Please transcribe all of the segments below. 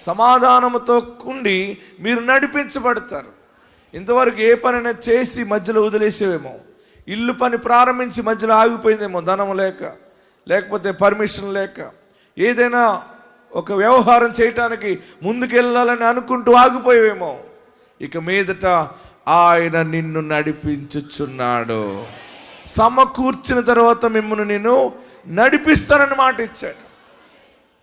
సమాధానముతో ఉండి మీరు నడిపించబడతారు. ఇంతవరకు ఏ పనైనా చేసి మధ్యలో వదిలేసేవేమో. ఇల్లు పని ప్రారంభించి మధ్యలో ఆగిపోయిందేమో ధనం లేక లేకపోతే పర్మిషన్ లేక. ఏదైనా ఒక వ్యవహారం చేయటానికి ముందుకెళ్ళాలని అనుకుంటూ ఆగిపోయేవేమో. ఇక మీదట ఆయన నిన్ను నడిపించుచున్నాడు. సమకూర్చిన తర్వాత మిమ్మల్ని నేను నడిపిస్తానని మాట ఇచ్చాడు.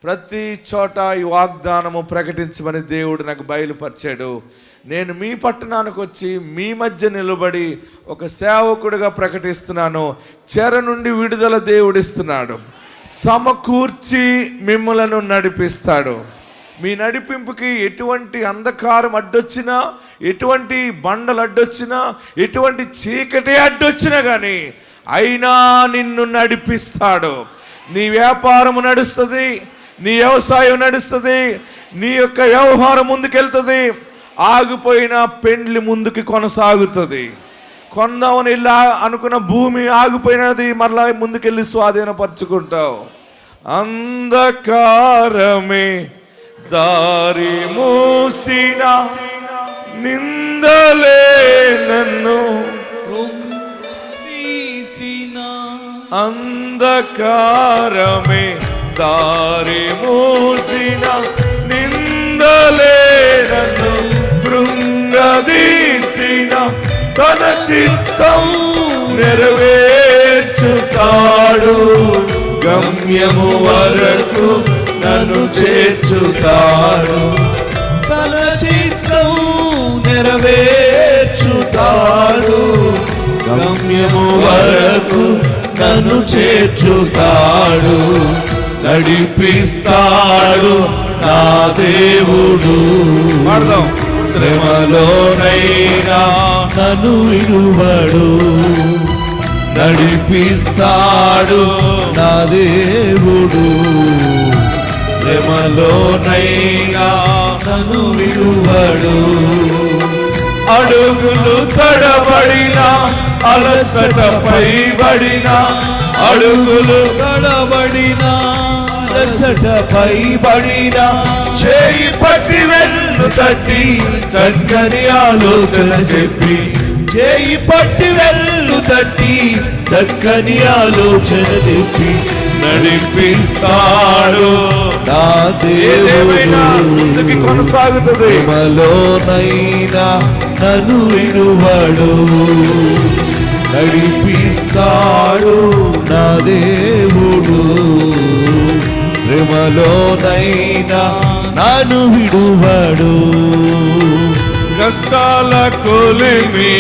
ప్రతి చోట ఈ వాగ్దానము ప్రకటించమని దేవుడు నాకు బయలుపరిచాడు. నేను మీ పట్టణానికి వచ్చి మీ మధ్య నిలబడి ఒక సేవకుడిగా ప్రకటిస్తున్నాను. చెర నుండి విడుదల దేవుడిస్తున్నాడు. సమకూర్చి మిమ్మలను నడిపిస్తాడు. మీ నడిపింపుకి ఎటువంటి అంధకారం అడ్డొచ్చినా ఎటువంటి బండలు అడ్డొచ్చినా ఎటువంటి చీకటి అడ్డొచ్చినా కానీ అయినా నిన్ను నడిపిస్తాడు. నీ వ్యాపారము నడుస్తుంది నీ వ్యవసాయం నడుస్తుంది నీ యొక్క వ్యవహారం ముందుకెళ్తుంది. ఆగిపోయిన పెండ్లి ముందుకి కొనసాగుతుంది. కొందామని ఆ- అనుకున్న భూమి ఆగిపోయినది మరలా ముందుకెళ్ళి స్వాధీనపరుచుకుంటావు. అంధకారమే దారి మూసిన నిందలే నన్ను తీసిన అంధకారమే దారి మూసిన నిందలే నన్ను బృంగదీసిన తన చిత్తం నెరవేర్చుతాడు. గమ్యము వరకు నన్ను చేర్చుతాడు. తన చిత్తం నెరవేర్చుతాడు. గమ్యము వరకు నన్ను చేర్చుతాడు. నడిపిస్తాడు నా దేవుడు. శ్రమలోనైనా నన్ను విడువడు. నడిపిస్తాడు నా దేవుడు. శ్రమలోనైనా నన్ను విడువడు. అడుగులు తడబడిన అలసట పైబడిన అడుగులు తడబడిన అలసట పైబడిన చేయి పట్టి వెళ్ళు తట్టి చక్కని ఆలోచన చెప్పి. చేయి పట్టి వెళ్ళు తట్టి చక్కని ఆలోచన చెప్పి. నడిపిస్తాడు నా దేవుడు. కొనసాగుతుంది. ప్రేమలోనైనా నన్ను విడువడు. నడిపిస్తాడు నా దేవుడు శ్రమలోనైనా నన్ను విడువడు. కష్టాల కొలిమి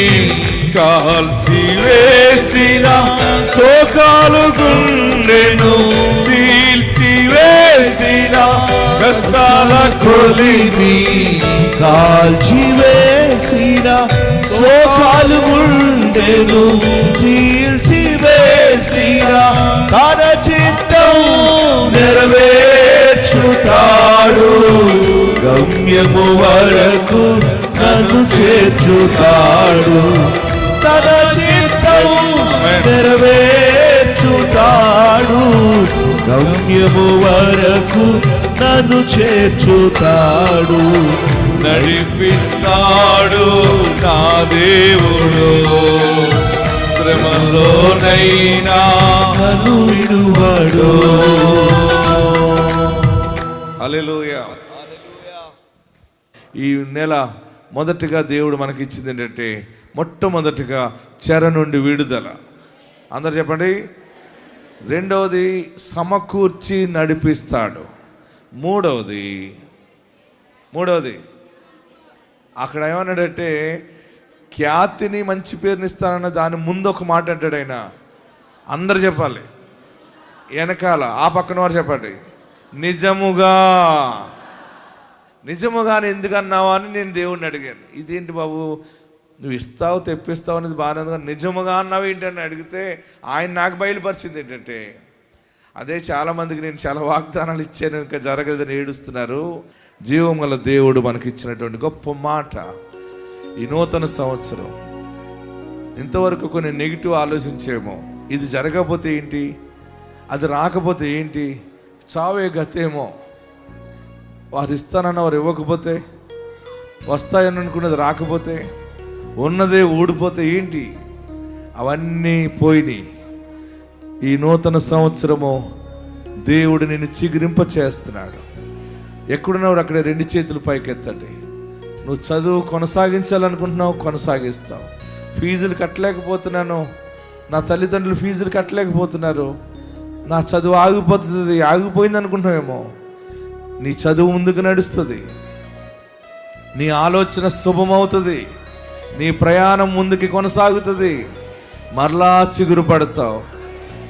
కాల్చి వేసిన శోకాలు గుండెను చీల్చి వేసిన కష్టాల కొలిమి కాల్చి వేసిన శోకాలు గుండెను చీల్చి వేసిన తన చిత్తం నెరవేర్చుతాడు గమ్యము వరకు నన్ను చేర్చుతాడు. తన చిత్తం నెరవేర్చుతాడు. గమ్యము వరకు నన్ను చేర్చుతాడు. నడిపిస్తాడు నా దేవుడు. శ్రమలోనైనా నన్ను విడువడు. హల్లెలూయా. ఈ నెల మొదటిగా దేవుడు మనకి ఇచ్చింది ఏంటంటే మొట్టమొదటిగా చెర నుండి విడుదల. అందరు చెప్పండి? రెండవది సమకూర్చి నడిపిస్తాడు. మూడవది మూడవది అక్కడ ఏమన్నాడంటే ఖ్యాతిని మంచి పేరునిస్తానన్న దాని ముందు ఒక మాట అంటాడు ఆయన. అందరు చెప్పాలి. వెనకాల ఆ పక్కన వారు చెప్పండి. నిజముగా నిజముగానే ఎందుకన్నావా అని నేను దేవుడిని అడిగాను. ఇదేంటి బాబు? నువ్వు ఇస్తావు తెప్పిస్తావు అనేది బాగానే ఉంది కానీ నిజముగా అన్నావు ఏంటని అడిగితే ఆయన నాకు బయలుపరిచింది ఏంటంటే అదే చాలామందికి నేను చాలా వాగ్దానాలు ఇచ్చాను ఇంకా జరగదని ఏడుస్తున్నారు. జీవం గల దేవుడు మనకి ఇచ్చినటువంటి గొప్ప మాట. ఈ నూతన సంవత్సరం ఇంతవరకు కొన్ని నెగిటివ్ ఆలోచించేమో. ఇది జరగకపోతే ఏంటి? అది రాకపోతే ఏంటి? చావే గతేమో. వారు ఇస్తానన్న వారు ఇవ్వకపోతే వస్తాయని అనుకున్నది రాకపోతే ఉన్నదే ఊడిపోతే ఏంటి? అవన్నీ పోయినాయి. ఈ నూతన సంవత్సరము దేవుడు నిన్ను చిగురింప చేస్తున్నాడు. ఎక్కడున్నావు అక్కడ రెండు చేతులు పైకెత్తండి. నువ్వు చదువు కొనసాగించాలనుకుంటున్నావు కొనసాగిస్తావు. ఫీజులు కట్టలేకపోతున్నాను. నా తల్లిదండ్రులు ఫీజులు కట్టలేకపోతున్నారు. నా చదువు ఆగిపోతుంది ఆగిపోయింది అనుకుంటున్నావేమో నీ చదువు ముందుకు నడుస్తుంది. నీ ఆలోచన శుభమవుతుంది. నీ ప్రయాణం ముందుకి కొనసాగుతుంది. మరలా చిగురు పడతావు.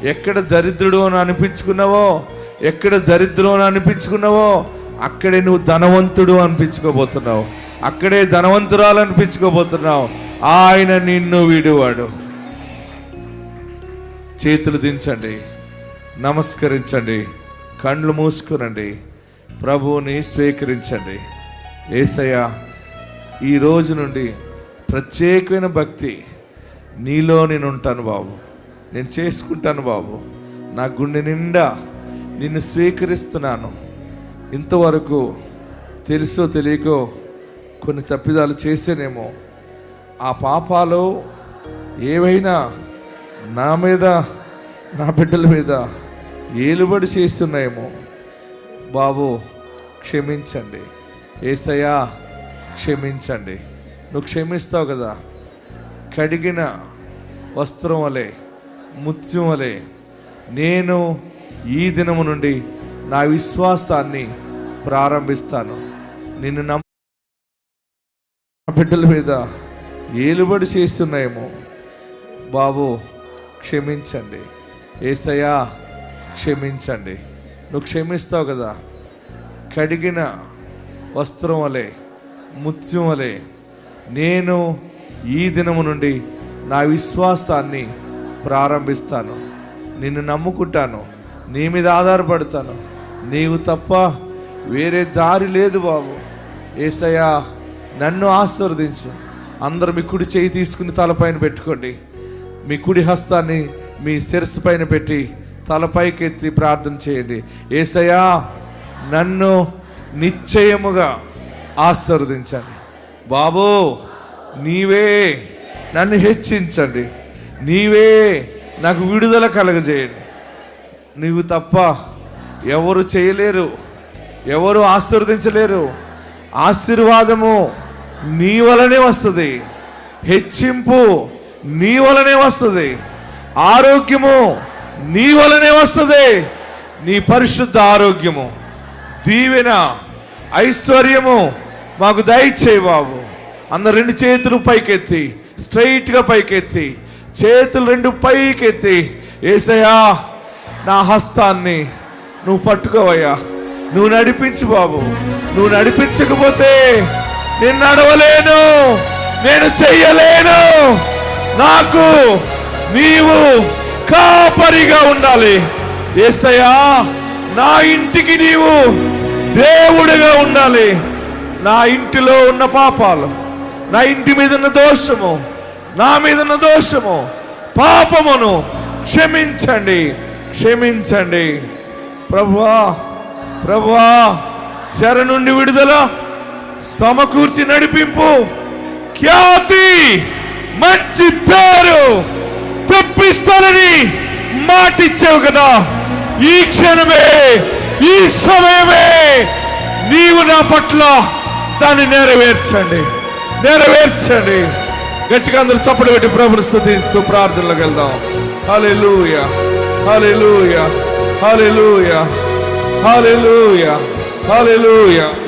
ఎక్కడ దరిద్రుడు అని అనిపించుకున్నావో ఎక్కడ దరిద్రం అని అనిపించుకున్నావో అక్కడే నువ్వు ధనవంతుడు అనిపించుకోబోతున్నావు. అక్కడే ధనవంతురాలు అనిపించుకోబోతున్నావు. ఆయన నిన్ను వీడువాడు. చేతులు దించండి. నమస్కరించండి. కండ్లు మూసుకునండి ప్రభువుని స్వీకరించండి. ఏసయ్య ఈ రోజు నుండి ప్రత్యేకమైన భక్తి నీలో నేను ఉంటాను బాబు. నేను చేసుకుంటాను బాబు. నా గుండె నిండా నిన్ను స్వీకరిస్తున్నాను. ఇంతవరకు తెలుసో తెలియకో కొన్ని తప్పిదాలు చేసేనేమో. ఆ పాపాలు ఏవైనా నా మీద నా బిడ్డల మీద ఏలుబడి చేస్తున్నాయేమో. బాబు క్షమించండి. ఏసయ్యా క్షమించండి. నువ్వు క్షమిస్తావు కదా. కడిగిన వస్త్రం వలె ముత్యం వలె నేను ఈ దినము నుండి నా విశ్వాసాన్ని ప్రారంభిస్తాను. నిన్ను నమ్మ నా బిడ్డల మీద ఏలుబడి చేస్తున్నాయేమో. బాబు క్షమించండి. ఏసయ్యా క్షమించండి. నువ్వు క్షమిస్తావు కదా. కడిగిన వస్త్రం వలె ముత్యం వలె నేను ఈ దినము నుండి నా విశ్వాసాన్ని ప్రారంభిస్తాను. నిన్ను నమ్ముకుంటాను. నీ మీద ఆధారపడతాను. నీవు తప్ప వేరే దారి లేదు బాబు. ఏసయ్యా నన్ను ఆశీర్వదించు. అందరూ మీ కుడి చేయి తీసుకుని తలపైన పెట్టుకోండి. మీ కుడి హస్తాన్ని మీ శిరస్సు పైన పెట్టి తలపైకి ఎత్తి ప్రార్థన చేయండి. ఏసయ్యా నన్ను నిశ్చయముగా ఆశీర్వదించండి. బాబో నీవే నన్ను హెచ్చించండి. నీవే నాకు విడుదల కలగజేయండి. నీవు తప్ప ఎవరు చేయలేరు ఎవరు ఆశీర్వదించలేరు. ఆశీర్వాదము నీ వలనే వస్తుంది. హెచ్చింపు నీ వలనే వస్తుంది. ఆరోగ్యము నీ వలనే వస్తుంది. నీ పరిశుద్ధ ఆరోగ్యము దీవెన ఐశ్వర్యము మాకు దయచేయి బాబు. అందరు రెండు చేతులు పైకెత్తి స్ట్రైట్గా పైకెత్తి చేతులు రెండు పైకెత్తి ఏసయ్యా నా హస్తాన్ని నువ్వు పట్టుకోవయ్యా. నువ్వు నడిపించు బాబు. నువ్వు నడిపించకపోతే నేను నడవలేను నేను చెయ్యలేను. నాకు నీవు కాపరిగా ఉండాలి. ఏసయ్యా నా ఇంటికి నీవు దేవుడిగా ఉండాలి. నా ఇంటిలో ఉన్న పాపాలు నా ఇంటి మీద ఉన్న దోషము నా మీద ఉన్న దోషము పాపమును క్షమించండి క్షమించండి. ప్రభువా ప్రభువా చెర నుండి విడుదల సమకూర్చి నడిపింపు ఖ్యాతి మంచి పేరు తెప్పిస్తానని మాటిచ్చావు కదా. ఈ క్షణమే ఈ సమయమే నీవు నా పట్ల దాన్ని నెరవేర్చండి. నెరవేర్చండి. గట్టిగా అందరూ చప్పుడు పెట్టి ప్రభుని స్థుతిస్తూ ప్రార్థనలోకి వెళ్దాం. లూయ హల్లెలూయ లూయ హాలే హల్లెలూయ.